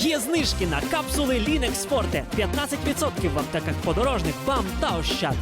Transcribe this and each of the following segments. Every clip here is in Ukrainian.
Є знижки на капсули Linux Forte 15% в аптеках подорожних БАМ та Ощад.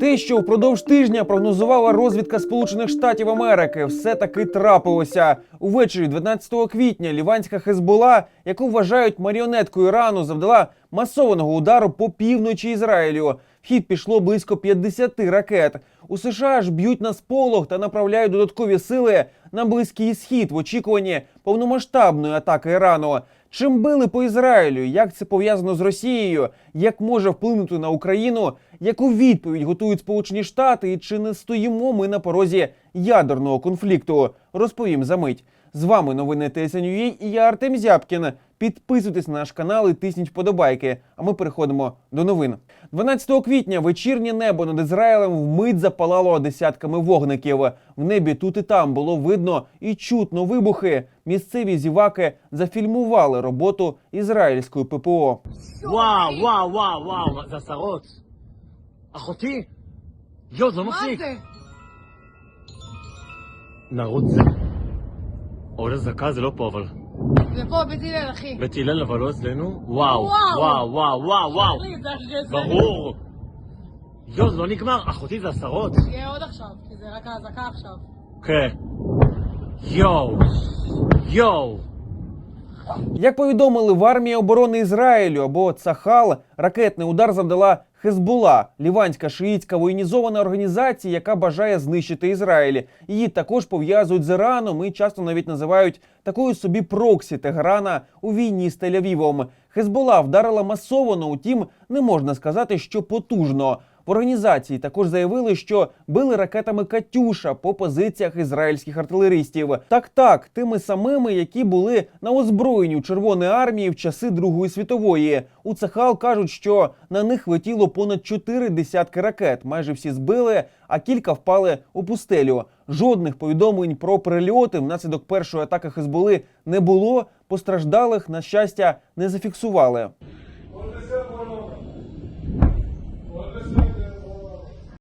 Те, що впродовж тижня прогнозувала розвідка Сполучених Штатів Америки, все таки трапилося. Увечері 12 квітня ліванська Хезбола, яку вважають маріонеткою Ірану, завдала масованого удару по півночі Ізраїлю. В хід пішло близько 50 ракет. У США ж б'ють на сполох та направляють додаткові сили на близький схід в очікуванні повномасштабної атаки Ірану. Чим били по Ізраїлю? Як це пов'язано з Росією? Як може вплинути на Україну? Яку відповідь готують Сполучені Штати? І чи не стоїмо ми на порозі ядерного конфлікту? Розповім за мить. З вами новини ТСНЮЄ і я Артем Зябкін. Підписуйтесь на наш канал і тисніть подобайки. А ми переходимо до новин. 12 квітня вечірнє небо над Ізраїлем вмить запалало десятками вогників. В небі тут і там було видно і чутно вибухи. Місцеві зіваки зафільмували роботу ізраїльської ППО. Вау, вау, вау, вау, засарот. Ахоті? Йо, замовці. Народ це. מה מפסיק. זה? נרוץ זה. אור אזעקה זה לא פה, אבל... זה פה בית הלל, אחי. בית הלל, אבל לא אצלנו? וואו, וואו. וואו, וואו, וואו, וואו. אחי, זה אחרי זה. ברור. יואו, זה לא נגמר. אחותי, זה עשרות. יהיה עוד עכשיו, כי זה רק האזעקה עכשיו. כן. יואו. יואו. Як повідомили в армії оборони Ізраїлю або Цахал, ракетний удар завдала Хезбула, ліванська шиїцька воєнізована організація, яка бажає знищити Ізраїль. Її також пов'язують з Іраном і часто навіть називають такою собі проксі Тегерана у війні з Тель-Авівом. Хезбула вдарила масово, утім, не можна сказати, що потужно. В організації також заявили, що били ракетами Катюша по позиціях ізраїльських артилеристів. Так, так, тими самими, які були на озброєнні Червоної армії в часи Другої світової. У Цахал кажуть, що на них летіло понад чотири десятки ракет. Майже всі збили, а кілька впали у пустелю. Жодних повідомлень про прильоти внаслідок першої атаки Хезболи не було. Постраждалих, на щастя, не зафіксували.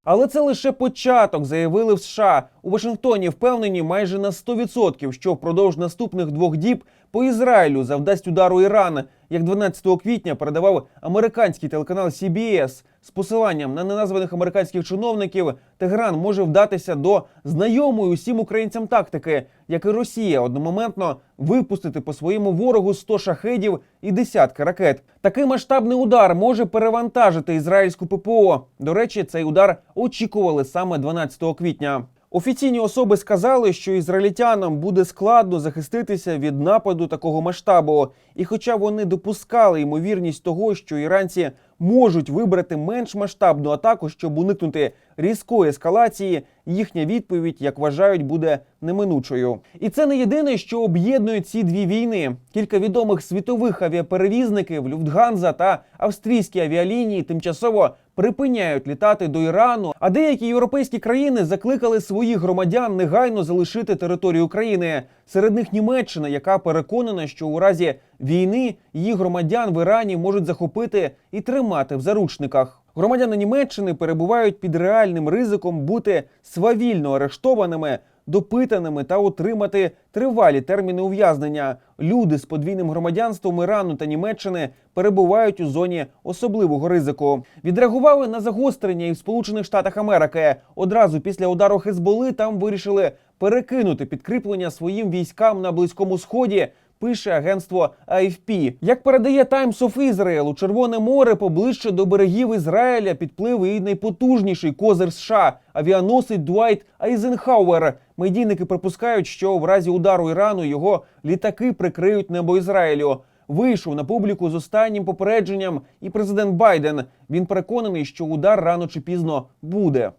Але це лише початок, заявили в США. У Вашингтоні впевнені майже на 100%, що впродовж наступних двох діб по Ізраїлю завдасть удару Іран, як 12 квітня передавав американський телеканал CBS. З посиланням на неназваних американських чиновників Тегеран може вдатися до знайомої усім українцям тактики, як і Росія, одномоментно випустити по своєму ворогу 100 шахедів і десятки ракет. Такий масштабний удар може перевантажити ізраїльську ППО. До речі, цей удар очікували саме 12 квітня. Офіційні особи сказали, що ізраїльтянам буде складно захиститися від нападу такого масштабу. І хоча вони допускали ймовірність того, що іранці можуть вибрати менш масштабну атаку, щоб уникнути різкої ескалації, їхня відповідь, як вважають, буде неминучою. І це не єдине, що об'єднує ці дві війни. Кілька відомих світових авіаперевізників Люфтганза та австрійські авіалінії тимчасово припиняють літати до Ірану. А деякі європейські країни закликали своїх громадян негайно залишити територію України. Серед них Німеччина, яка переконана, що у разі війни її громадян в Ірані можуть захопити і тримати в заручниках. Громадяни Німеччини перебувають під реальним ризиком бути свавільно арештованими, допитаними та отримати тривалі терміни ув'язнення. Люди з подвійним громадянством Ірану та Німеччини перебувають у зоні особливого ризику. Відреагували на загострення і в Сполучених Штатах Америки. Одразу після удару Хезболи там вирішили перекинути підкріплення своїм військам на близькому сході. Пише агентство AFP. Як передає Times of Israel, у Червоне море поближче до берегів Ізраїля підплив і найпотужніший козир США авіаносець Дуайт Айзенхауер. Медійники припускають, що в разі удару Ірану його літаки прикриють небо Ізраїлю. Вийшов на публіку з останнім попередженням і президент Байден. Він переконаний, що удар рано чи пізно буде.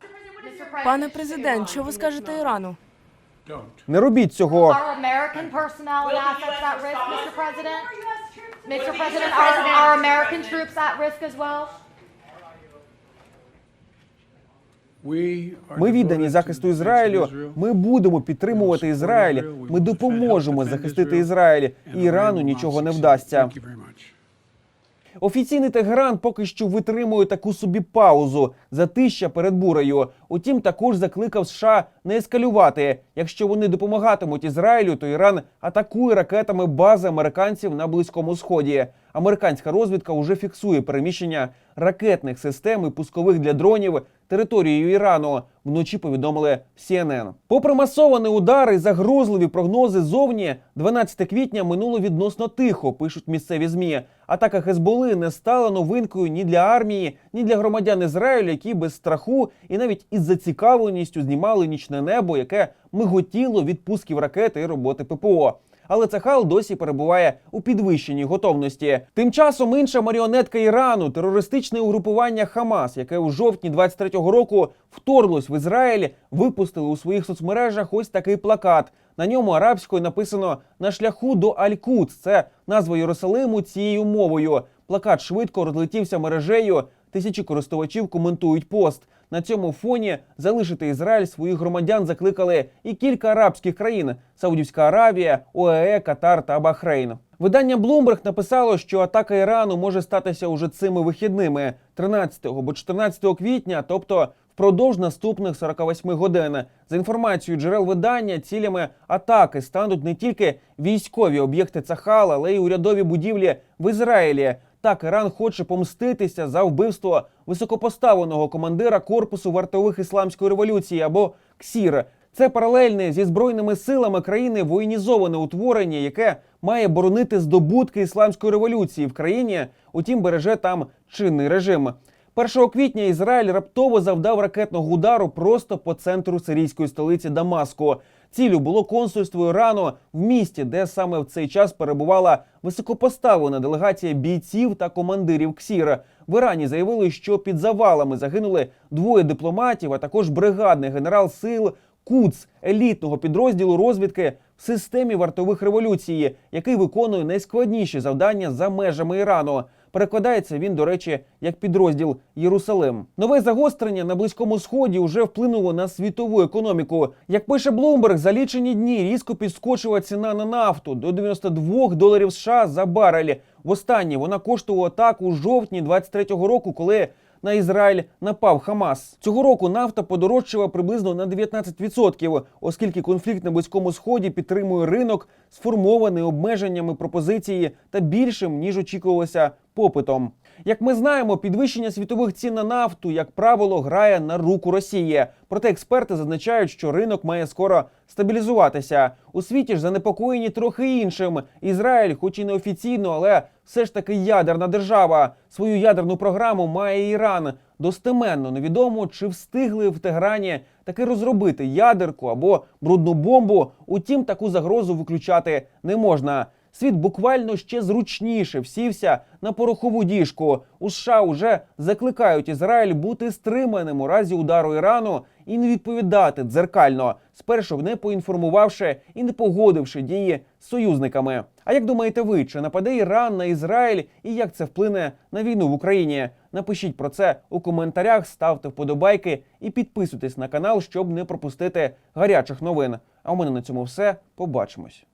Пане президент, що ви скажете Ірану? Не робіть цього. Mr. President? Are, are American troops at risk as well? Ми віддані захисту Ізраїлю. Ми будемо підтримувати Ізраїль. Ми допоможемо захистити Ізраїль. І Ірану нічого не вдасться. Офіційний Тегеран поки що витримує таку собі паузу затища перед бурею. Утім, також закликав США не ескалювати. Якщо вони допомагатимуть Ізраїлю, то Іран атакує ракетами бази американців на близькому сході. Американська розвідка вже фіксує переміщення ракетних систем і пускових для дронів територією Ірану. Вночі повідомили CNN. Попри масований удар і загрозливі прогнози зовні, 12 квітня минуло відносно тихо, пишуть місцеві змі. Атака Хезболи не стала новинкою ні для армії, ні для громадян Ізраїлю, які без страху і навіть із зацікавленістю знімали нічне небо, яке миготіло від пусків ракети і роботи ППО. Але Цахал досі перебуває у підвищеній готовності. Тим часом інша маріонетка Ірану, терористичне угрупування Хамас, яке у жовтні 23-го року вторглось в Ізраїль, випустили у своїх соцмережах ось такий плакат. На ньому арабською написано на шляху до Аль-Куц. Це назва Єрусалиму цією мовою. Плакат швидко розлетівся мережею. Тисячі користувачів коментують пост. На цьому фоні залишити Ізраїль своїх громадян закликали і кілька арабських країн: Саудівська Аравія, ОАЕ, Катар та Бахрейн. Видання Bloomberg написало, що атака Ірану може статися уже цими вихідними 13 або 14 квітня, тобто впродовж наступних 48 годин. За інформацією джерел видання, цілями атаки стануть не тільки військові об'єкти Цахал, але й урядові будівлі в Ізраїлі. Так, Іран хоче помститися за вбивство високопоставленого командира корпусу вартових ісламської революції або КСІР. Це паралельне зі збройними силами країни воєнізоване утворення, яке має боронити здобутки ісламської революції в країні, утім береже там чинний режим. 1 квітня Ізраїль раптово завдав ракетного удару просто по центру сирійської столиці Дамаску. Цілю було консульство Ірану в місті, де саме в цей час перебувала високопоставлена делегація бійців та командирів КСІР. В Ірані заявили, що під завалами загинули двоє дипломатів, а також бригадний генерал сил КУЦ елітного підрозділу розвідки в системі вартових революції, який виконує найскладніші завдання за межами Ірану. Перекладається він, до речі, як підрозділ Єрусалим. Нове загострення на близькому сході вже вплинуло на світову економіку. Як пише Блумберг, за лічені дні різко підскочила ціна на нафту до 92 доларів США за барель. Востаннє вона коштувала так у жовтні 23-го року, коли на Ізраїль напав Хамас. Цього року нафта подорожчала приблизно на 19%, оскільки конфлікт на близькому сході підтримує ринок, сформований обмеженнями пропозиції та більшим ніж очікувалося попитом. Як ми знаємо, підвищення світових цін на нафту, як правило, грає на руку Росії. Проте експерти зазначають, що ринок має скоро стабілізуватися. У світі ж занепокоєні трохи іншим. Ізраїль, хоч і не офіційно, але все ж таки ядерна держава. Свою ядерну програму має Іран. Достеменно невідомо, чи встигли в Теграні таки розробити ядерку або брудну бомбу. Утім, таку загрозу виключати не можна. Світ буквально ще зручніше всівся на порохову діжку. У США вже закликають Ізраїль бути стриманим у разі удару Ірану і не відповідати дзеркально, спершу не поінформувавши і не погодивши дії з союзниками. А як думаєте ви, чи нападе Іран на Ізраїль і як це вплине на війну в Україні? Напишіть про це у коментарях, ставте вподобайки і підписуйтесь на канал, щоб не пропустити гарячих новин. А у мене на цьому все. Побачимось.